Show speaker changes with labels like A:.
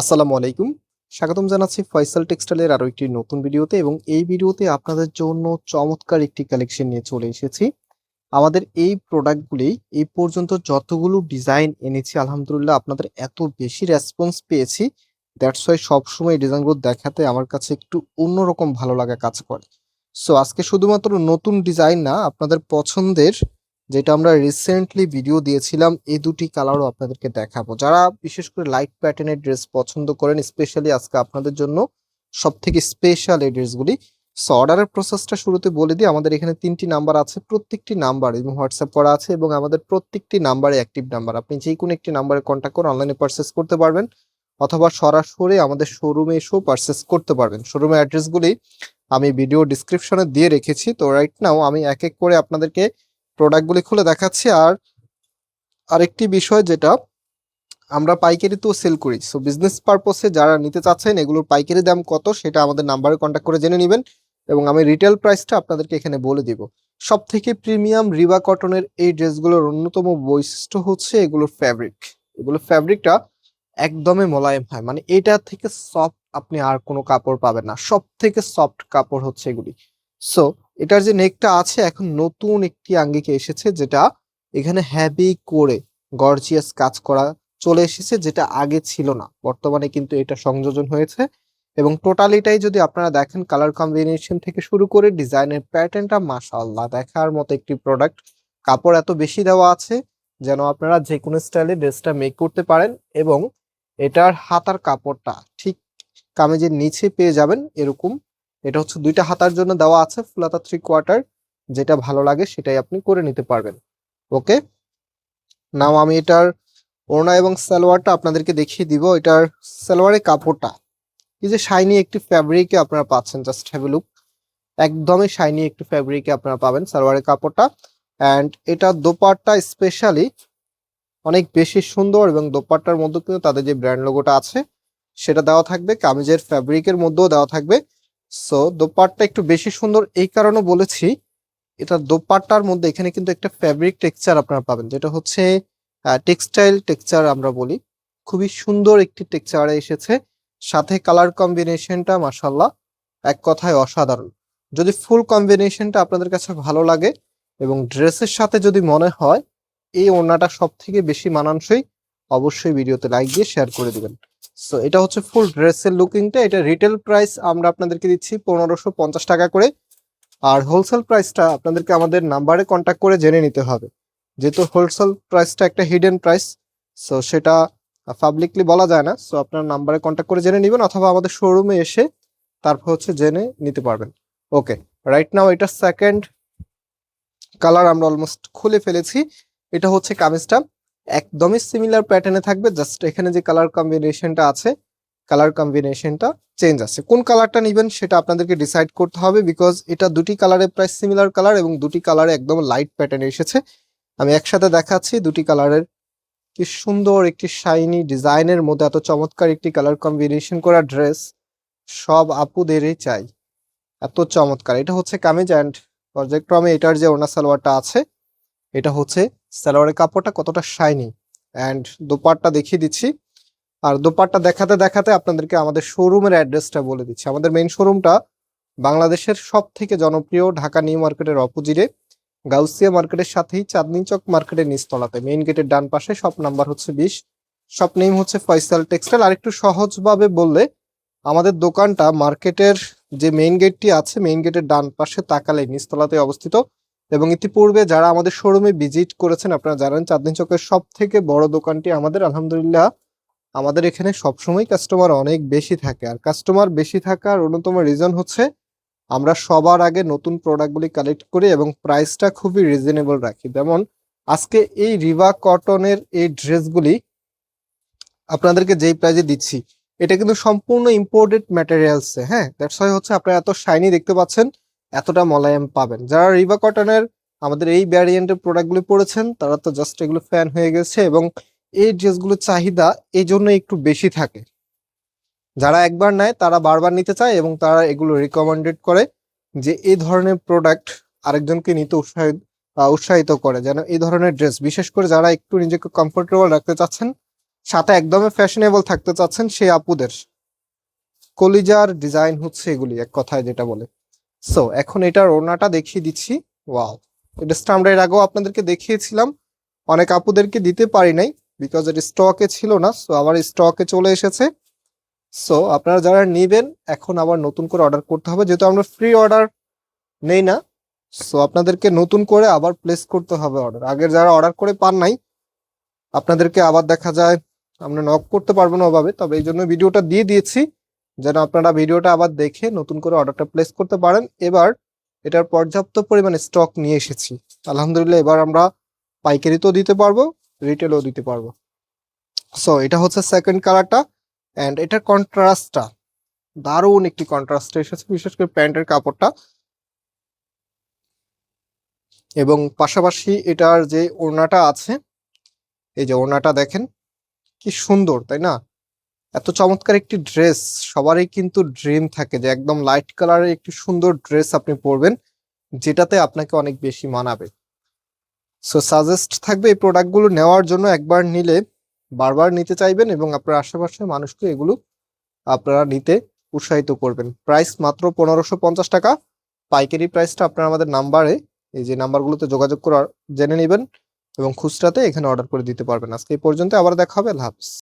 A: আসসালামু আলাইকুম। স্বাগতম জানাচ্ছি ফয়সাল টেক্সটাইলের আরও একটি নতুন ভিডিওতে এবং এই ভিডিওতে আপনাদের জন্য চমৎকার একটি কালেকশন নিয়ে চলে এসেছি। আমাদের এই প্রোডাক্টগুলি এই পর্যন্ত যতগুলো ডিজাইন এনেছি, আলহামদুলিল্লাহ আপনাদের এত বেশি রেসপন্স পেয়েছি। দ্যাটস ওয়াই সবসময় এই ডিজাইনগুলো দেখাতে আমার কাছে একটু অন্যরকম ভালো লাগা কাজ করে। সো আজকে শুধুমাত্র নতুন ডিজাইন না, আপনাদের পছন্দের যেটা আমরা রিসেন্টলি ভিডিও দিয়েছিলাম, এই দুটি কালারও আপনাদেরকে দেখাবো। যারা বিশেষ করে লাইট প্যাটার্নের ড্রেস পছন্দ করেন স্পেশালি আজকে আপনাদের জন্য সব থেকে স্পেশাল এই ড্রেসগুলি সো অর্ডারের প্রসেসটা শুরুতে বলে দিই, আমাদের এখানে তিনটি নাম্বার আছে, প্রত্যেকটি নাম্বার এবং হোয়াটসঅ্যাপ করা আছে এবং আমাদের প্রত্যেকটি নাম্বারে অ্যাক্টিভ নাম্বার আপনি যে কোনো একটি নাম্বারে কন্ট্যাক্ট করে অনলাইনে পারচেস করতে পারবেন অথবা সরাসরি আমাদের শোরুমে এসেও পারচেস করতে পারবেন। শোরুমের অ্যাড্রেসগুলি আমি ভিডিও ডিসক্রিপশনে দিয়ে রেখেছি। তো রাইট নাও আমি এক এক করে আপনাদেরকে প্রোডাক্টগুলি খুলে দেখাচ্ছি আর আরেকটি বিষয় যেটা আমরা পাইকারিতেও সেল করি। সো বিজনেস পারপসে যারা নিতে চাচ্ছেন, এগুলোর পাইকারি দাম কত সেটা আমাদের নাম্বারে কন্ট্যাক্ট করে জেনে নেবেন এবং আমি রিটেল প্রাইসটা আপনাদেরকে এখানে বলে দিব। সব থেকে প্রিমিয়াম রিবা কটনের এই ড্রেসগুলোর অন্যতম বৈশিষ্ট্য হচ্ছে এগুলোর ফ্যাব্রিক এগুলোর ফ্যাব্রিকটা একদমই মোলায়েম হয়। মানে এটা থেকে সফট আপনি আর কোনো কাপড় পাবেন না। সব থেকে সফট কাপড় হচ্ছে এগুলি। সো এটার যে নেকটা আছে, এখন নতুন একটি আঙ্গিকে এসেছে, যেটা এখানে হ্যাভি করে গর্জিয়াস কাজ করা চলে এসেছে, যেটা আগে ছিল না। বর্তমানে কিন্তু এটা সংযোজন হয়েছে এবং টোটালিটাই যদি আপনারা দেখেন, কালার কম্বিনেশন থেকে শুরু করে ডিজাইনের প্যাটার্নটা মাশাআল্লাহ দেখার মতো একটি প্রোডাক্ট। কাপড় এত বেশি দেওয়া আছে, যেন আপনারা যে কোনো স্টাইলে ড্রেসটা মেক করতে পারেন এবং এটার হাতার কাপড়টা ঠিক কামেজের নিচে পেয়ে যাবেন, এরকম এটা হচ্ছে দুইটা হাতার জন্য দেওয়া আছে, ফুলাতা থ্রি কোয়ার্টার যেটা ভালো লাগে সেটাই আপনি করে নিতে পারবেন। ওকে? নাও আমি এটার ওড়না এবং সালোয়ারটা আপনাদেরকে দেখিয়ে দিব। এটার সালোয়ারের কাপড়টা, এই যে শাইনি একটি ফ্যাব্রিকে আপনারা পাচ্ছেন জাস্ট হ্যাভ লুক একদমই শাইনি একটি ফ্যাব্রিকে আপনারা পাবেন সালোয়ারের কাপড়টা। অ্যান্ড এটা দোপাট্টা স্পেশালি অনেক বেশি সুন্দর এবং দোপাট্টার মধ্যে কিন্তু তাদের যে ব্র্যান্ড লোগোটা আছে, সেটা দেওয়া থাকবে। কামিজের ফ্যাব্রিকের মধ্যেও দেওয়া থাকবে। সো দোপাট্টা একটু বেশি সুন্দর, এই কারণে বলেছি, এটা দোপাট্টার মধ্যে এখানে কিন্তু একটা ফ্যাব্রিক টেক্সচার আপনারা পাবেন, যেটা হচ্ছে টেক্সটাইল টেক্সচার আমরা বলি। খুবই সুন্দর একটি টেক্সচারে এসেছে। সাথে কালার কম্বিনেশনটা মাসাল্লাহ এক কথায় অসাধারণ। যদি ফুল কম্বিনেশনটা আপনাদের কাছে ভালো লাগে এবং ড্রেসের সাথে যদি মনে হয়, এই ওড়নাটা সব থেকে বেশি মানানসই, অবশ্যই ভিডিওতে লাইক দিয়ে শেয়ার করে দিবেন। সো এটা হচ্ছে ফুল ড্রেসের লুকিংটা এটা রিটেল প্রাইস আমরা আপনাদেরকে দিচ্ছি পনেরোশো পঞ্চাশ টাকা করে। আর হোলসেল প্রাইসটা আপনাদেরকে আমাদের নাম্বারে কন্ট্যাক্ট করে জেনে নিতে হবে। যেহেতু হোলসেল প্রাইসটা একটা হিডেন প্রাইস সো সেটা পাবলিকলি বলা যায় না। সো আপনার নাম্বারে কন্ট্যাক্ট করে জেনে নেবেন অথবা আমাদের শোরুমে এসে তারপর হচ্ছে জেনে নিতে পারবেন। ওকে রাইট নাও এটা সেকেন্ড কালার আমরা অলমোস্ট খুলে ফেলেছি। এটা হচ্ছে কামিজটা। একদমই সিমিলার প্যাটার্নে থাকবে জাস্ট এখানে যে কালার কম্বিনেশনটা আছে কালার কম্বিনেশনটা চেঞ্জ আছে। কোন কালারটা নেবেন সেটা আপনাদেরকে ডিসাইড করতে হবে বিকজ এটা দুটি কালারে প্রায় সিমিলার কালার এবং দুটি কালারে একদম লাইট প্যাটার্নে এসেছে। আমি একসাথে দেখাচ্ছি দুটি কালারের কি সুন্দর একটি শাইনি ডিজাইনের মধ্যে, এত চমৎকার একটি কালার কম্বিনেশন করা ড্রেস সব আপুদেরই চাই। এত চমৎকার। এটা হচ্ছে কামিজ অ্যান্ড পর্যায়ক্রমে এটার যে ওনা সালোয়ারটা আছে, এটা হচ্ছে সালোয়ারের কাপড়টা কতটা শাইনি অ্যান্ড দোপাট্টা দেখিয়ে দিচ্ছি। আর দোপাট্টা দেখাতে দেখাতে আপনাদেরকে আমাদের শোরুমের অ্যাড্রেসটা বলে দিচ্ছি। আমাদের মেইন শোরুমটা বাংলাদেশের সব থেকে জনপ্রিয় ঢাকা নিউ মার্কেটের অপোজিটে, গাউসিয়া মার্কেটের সাথেই চাঁদনি চক মার্কেটের নিচতলাতে। মেইন গেটের ডান পাশে শপ নাম্বার হচ্ছে বিশ। শপ নেম হচ্ছে ফয়সাল টেক্সটাইল আর একটু সহজভাবে বললে, আমাদের দোকানটা মার্কেটের যে মেইন গেটটি আছে মেইন গেটের ডান পাশে তাকালে নিচতলাতে অবস্থিত। এবং ইতিপূর্বে যারা আমাদের শোরুমে ভিজিট করেছেন, আপনারা জানেন চাঁদনি চকের সব থেকে বড় দোকানটি আমাদের, আলহামদুলিল্লাহ, আমাদের এখানে সবসময় কাস্টমার অনেক বেশি থাকে। আর কাস্টমার বেশি থাকার অন্যতম রিজন হচ্ছে, আমরা সবার আগে নতুন প্রোডাক্টগুলি কালেক্ট করি এবং প্রাইসটা খুবই রিজনেবল রাখি। যেমন, আজকে এই রিভা কটনের এই ড্রেসগুলি আপনাদেরকে যেই প্রাইজে দিচ্ছি, এটা কিন্তু সম্পূর্ণ ইম্পোর্টেড ম্যাটেরিয়ালসে হ্যাঁ? দ্যাটস হচ্ছে আপনারা এত শাইনি দেখতে পাচ্ছেন। এতটা মোলায়েম পাবেন। যারা রিভা কটনের আমাদের এই ভ্যারিয়েন্টের প্রোডাক্টগুলি পড়েছেন, তারা তো জাস্ট এগুলো ফ্যান হয়ে গেছে এবং এই ড্রেসগুলোর চাহিদা এই জন্য একটু বেশি থাকে। যারা একবার নেয়, তারা বারবার নিতে চায় এবং তারা এগুলো রিকমেন্ডেড করে যে এই ধরনের প্রোডাক্ট আরেকজনকে নিতে উৎসাহিত উৎসাহিত করে যেন এই ধরনের ড্রেস বিশেষ করে যারা একটু নিজেকে কমফোর্টেবল রাখতে চাচ্ছেন, সাথে একদমই ফ্যাশনেবল থাকতে চাচ্ছেন, সেই আপুদের। কলিজার ডিজাইন হচ্ছে এগুলি, এক কথায় যেটা বলে। সো এখন এটার ওড়নাটা দেখিয়ে দিচ্ছি। ওয়াও এটা আমরা এর আগেও আপনাদেরকে দেখিয়েছিলাম। অনেক আপুদেরকে দিতে পারি নাই বিকজ এটা স্টকে ছিল না। সো আবার স্টকে চলে এসেছে। সো আপনারা যারা নেবেন, এখন আবার নতুন করে অর্ডার করতে হবে। যেহেতু আমরা ফ্রি অর্ডার নেই না। সো আপনাদেরকে নতুন করে আবার প্লেস করতে হবে অর্ডার আগের যারা অর্ডার করে পান নাই, আপনাদেরকে আবার দেখা যায়। আমরা নক করতে পারব না ওভাবে। তবে এই জন্য ভিডিওটা দিয়ে দিয়েছি। যেন আপনারা ভিডিওটা আবার দেখে নতুন করে অর্ডারটা প্লেস করতে পারেন। এবার এটার পর্যাপ্ত পরিমাণে স্টক নিয়ে এসেছি। আলহামদুলিল্লাহ, এবার আমরা পাইকারিতেও দিতে পারব রিটেলও দিতে পারব। সো এটা হচ্ছে সেকেন্ড কালারটা অ্যান্ড এটার কন্ট্রাস্টটা দারুণ একটি কন্ট্রাস্ট এসেছে, বিশেষ করে প্যান্টের কাপড়টা। এবং পাশাপাশি এটার যে ওড়নাটা আছে, এই যে ওড়নাটা দেখেন, কি সুন্দর, তাই না? এত চমৎকার একটি ড্রেস সবারই কিন্তু ড্রিম থাকে যে একদম লাইট কালারের একটি সুন্দর ড্রেস আপনি পরবেন, যেটাতে আপনাকে অনেক বেশি মানাবে। সো সাজেস্ট থাকবে এই প্রোডাক্টগুলো নেওয়ার জন্য একবার নিলে বারবার নিতে চাইবেন এবং আপনার আশেপাশে মানুষকে এগুলো আপনারা নিতে উৎসাহিত করবেন। প্রাইস মাত্র পনেরোশো পঞ্চাশ টাকা। পাইকারি প্রাইসটা আপনারা আমাদের নাম্বারে এই যে নাম্বারগুলোতে যোগাযোগ করে জেনে নেবেন এবং খুচরাতে এখানে অর্ডার করে দিতে পারবেন। আজকে এই পর্যন্ত আবার দেখা হবে, আল্লাহ হাফিজ।